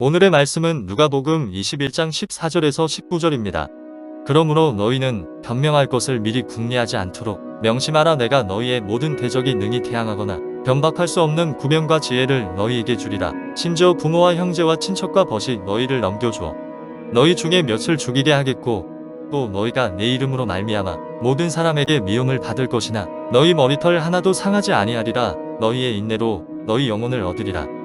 오늘의 말씀은 누가복음 21장 14절에서 19절입니다. 그러므로 너희는 변명할 것을 미리 궁리하지 않도록 명심하라 내가 너희의 모든 대적이 능히 대항하거나 변박할 수 없는 구명과 지혜를 너희에게 주리라. 심지어 부모와 형제와 친척과 벗이 너희를 넘겨주어 너희 중에 몇을 죽이게 하겠고 또 너희가 내 이름으로 말미암아 모든 사람에게 미움을 받을 것이나 너희 머리털 하나도 상하지 아니하리라 너희의 인내로 너희 영혼을 얻으리라.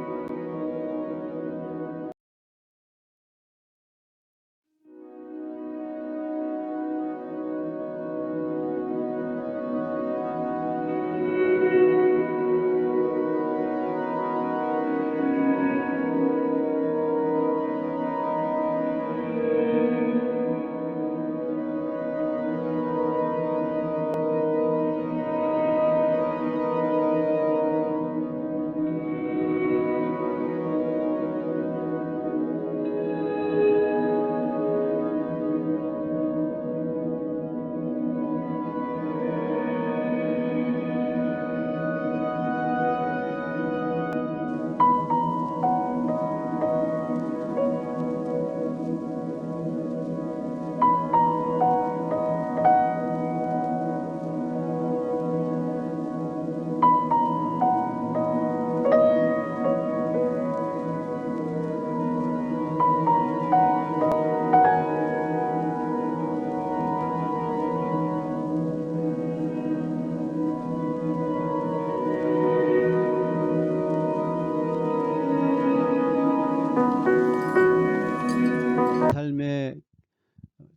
삶의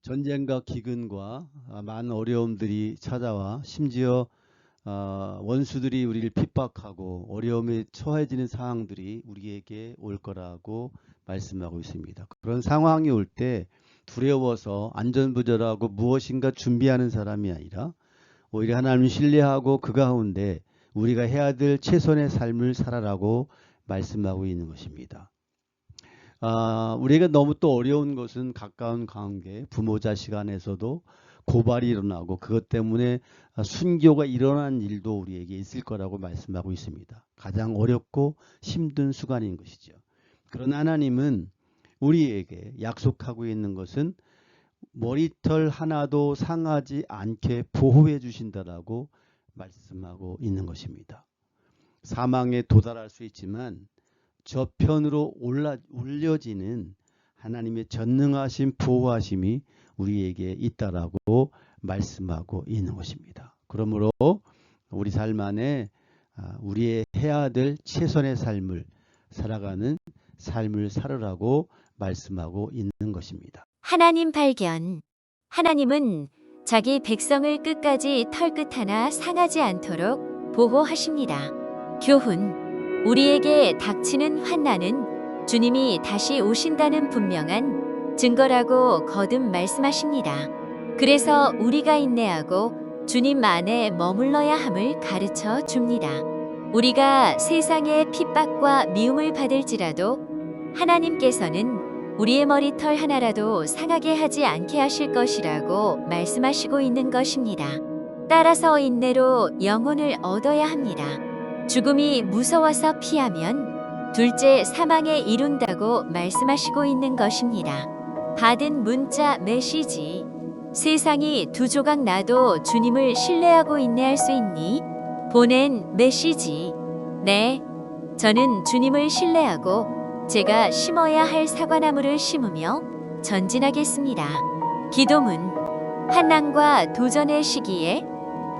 전쟁과 기근과 아, 많은 어려움들이 찾아와 심지어 아, 원수들이 우리를 핍박하고 어려움에 처해지는 상황들이 우리에게 올 거라고 말씀하고 있습니다. 그런 상황이 올 때 두려워서 안전부절하고 무엇인가 준비하는 사람이 아니라 오히려 하나님을 신뢰하고 그 가운데 우리가 해야 될 최선의 삶을 살아라고 말씀하고 있는 것입니다. 아, 우리가 너무 또 어려운 것은 가까운 관계, 부모 자식 안에서도 고발이 일어나고 그것 때문에 아, 순교가 일어난 일도 우리에게 있을 거라고 말씀하고 있습니다. 가장 어렵고 힘든 수간인 것이죠. 그러나 하나님은 우리에게 약속하고 있는 것은 머리털 하나도 상하지 않게 보호해 주신다라고 말씀하고 있는 것입니다. 사망에 도달할 수 있지만 저편으로 올라 올려지는 하나님의 전능하신 보호하심이 우리에게 있다라고 말씀하고 있는 것입니다. 그러므로 우리 삶 안에 아, 우리의 해야 될 최선의 삶을 살아가는 삶을 살으라고 말씀하고 있는 것입니다. 하나님 발견. 하나님은 자기 백성을 끝까지 털끝 하나 상하지 않도록 보호하십니다. 교훈. 우리에게 닥치는 환난은 주님이 다시 오신다는 분명한 증거라고 거듭 말씀하십니다. 그래서 우리가 인내하고 주님 안에 머물러야 함을 가르쳐 줍니다. 우리가 세상의 핍박과 미움을 받을지라도 하나님께서는 우리의 머리털 하나라도 상하게 하지 않게 하실 것이라고 말씀하시고 있는 것입니다. 따라서 인내로 영혼을 얻어야 합니다. 죽음이 무서워서 피하면 둘째 사망에 이룬다고 말씀하시고 있는 것입니다. 받은 문자 메시지 세상이 두 조각 나도 주님을 신뢰하고 인내할 수 있니? 보낸 메시지 네, 저는 주님을 신뢰하고 제가 심어야 할 사과나무를 심으며 전진하겠습니다. 기도문 한난과 도전의 시기에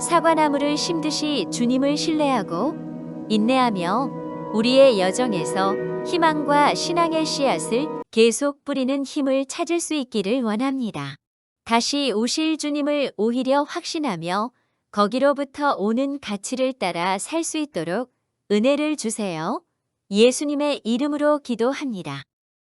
사과나무를 심듯이 주님을 신뢰하고 인내하며 우리의 여정에서 희망과 신앙의 씨앗을 계속 뿌리는 힘을 찾을 수 있기를 원합니다. 다시 오실 주님을 오히려 확신하며 거기로부터 오는 가치를 따라 살 수 있도록 은혜를 주세요. 예수님의 이름으로 기도합니다.